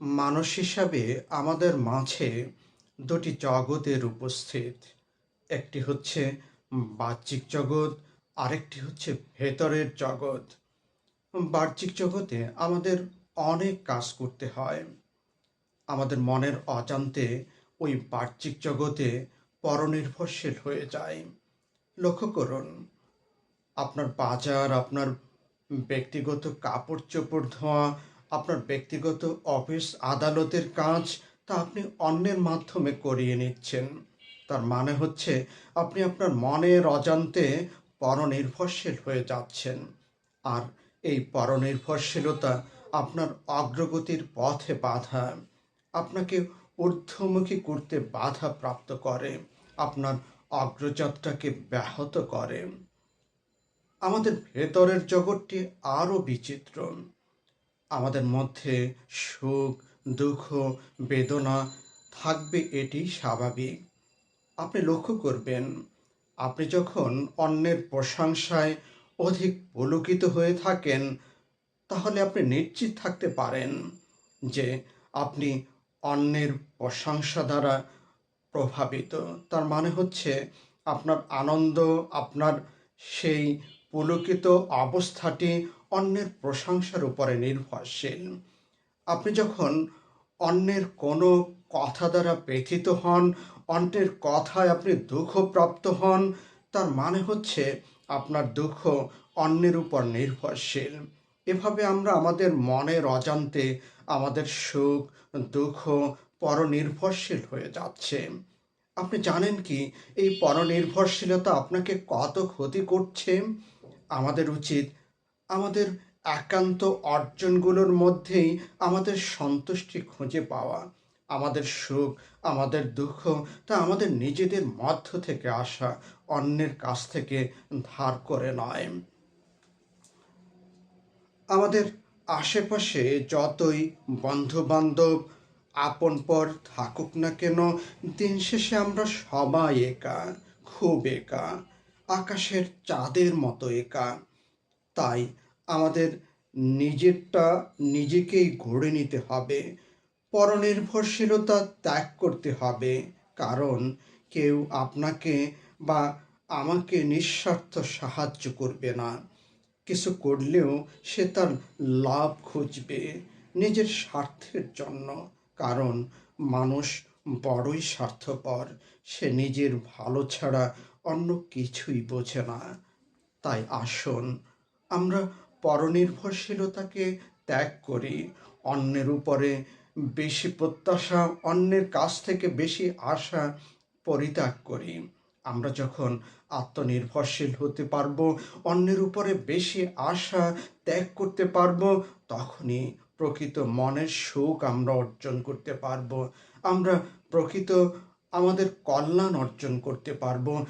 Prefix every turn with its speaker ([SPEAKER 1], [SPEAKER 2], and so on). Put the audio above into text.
[SPEAKER 1] মানুষ হিসাবে আমাদের মাঝে দুটি জগতের উপস্থিত। একটি হচ্ছে বাহ্যিক জগৎ, আরেকটি হচ্ছে ভেতরের জগৎ। বাহ্যিক জগতে আমাদের অনেক কাজ করতে হয়। আমাদের মনের অজান্তে ওই বাহ্যিক জগতে পরনির্ভরশীল হয়ে যায়। লক্ষ্য করুন, আপনার বাজার, আপনার ব্যক্তিগত কাপড় চোপড় ধোয়া আপনার ব্যক্তিগত অফিস আদালতের কাজ তা আপনি অন্যের মাধ্যমে করিয়ে নিচ্ছেন। তার মানে হচ্ছে আপনি আপনার মনের অজান্তে পরনির্ভরশীল হয়ে যাচ্ছেন। আর এই পরনির্ভরশীলতা আপনার অগ্রগতির পথে বাধা। আপনাকে ঊর্ধ্বমুখী করতে বাধা প্রাপ্ত করে। আপনার অগ্রযাত্রাকে ব্যাহত করে। আমাদের ভেতরের জগৎটি আরও বিচিত্র। আমাদের মধ্যে সুখ, দুঃখ, বেদনা থাকবে এটি স্বাভাবিক। আপনি লক্ষ্য করবেন, আপনি যখন অন্যের প্রশংসায় অধিক পুলকিত হয়ে থাকেন, তাহলে আপনি নিশ্চিত থাকতে পারেন যে আপনি অন্যের প্রশংসা দ্বারা প্রভাবিত। তার মানে হচ্ছে, আপনার আনন্দ, আপনার সেই পুলকিত অবস্থাটি অন্যের প্রশংসার উপরে নির্ভরশীল। আপনি যখন অন্যের কোনো কথা দ্বারা ব্যথিত হন, অন্যের কথায় আপনি দুঃখপ্রাপ্ত হন, তার মানে হচ্ছে আপনার দুঃখ অন্যের উপর নির্ভরশীল। এভাবে আমরা আমাদের মনের অজান্তে আমাদের সুখ, দুঃখ পরনির্ভরশীল হয়ে যাচ্ছে। আপনি জানেন কি, এই পরনির্ভরশীলতা আপনাকে কত ক্ষতি করছে? আমাদের উচিত আমাদের একান্ত অর্জনগুলোর মধ্যেই আমাদের সন্তুষ্টি খুঁজে পাওয়া, আমাদের সুখ, আমাদের দুঃখ, তা আমাদের নিজেদের মধ্য থেকে আসা, অন্যের কাছ থেকে ধার করে নয়। আমাদের আশেপাশে যতই বন্ধু বান্ধব আপন পর থাকুক না কেন, দিন শেষে আমরা সবাই একা, খুব একা, আকাশের চাঁদের মতো একা। তাই আমাদের নিজেরটা নিজেকেই গড়ে নিতে হবে। পরনির্ভরশীলতা ত্যাগ করতে হবে। কারণ কেউ আপনাকে বা আমাকে নিঃস্বার্থ সাহায্য করবে না। কিছু করলেও সে তার লাভ খুঁজবে নিজের স্বার্থের জন্য। কারণ মানুষ বড়ই স্বার্থপর, সে নিজের ভালো ছাড়া অন্য কিছুই বোঝে না। তাই আসুন আমরা পরনির্ভরশীলতাকে ত্যাগ করি। অন্যের উপরে বেশি প্রত্যাশা, অন্যের কাছ থেকে বেশি আশা পরিত্যাগ করি। আমরা যখন আত্মনির্ভরশীল হতে পারব, অন্যের উপরে বেশি আশা ত্যাগ করতে পারব, তখনই প্রকৃত মনের সুখ আমরা অর্জন করতে পারব। আমরা প্রকৃত আমাদের কল্যাণ অর্জন করতে পারব।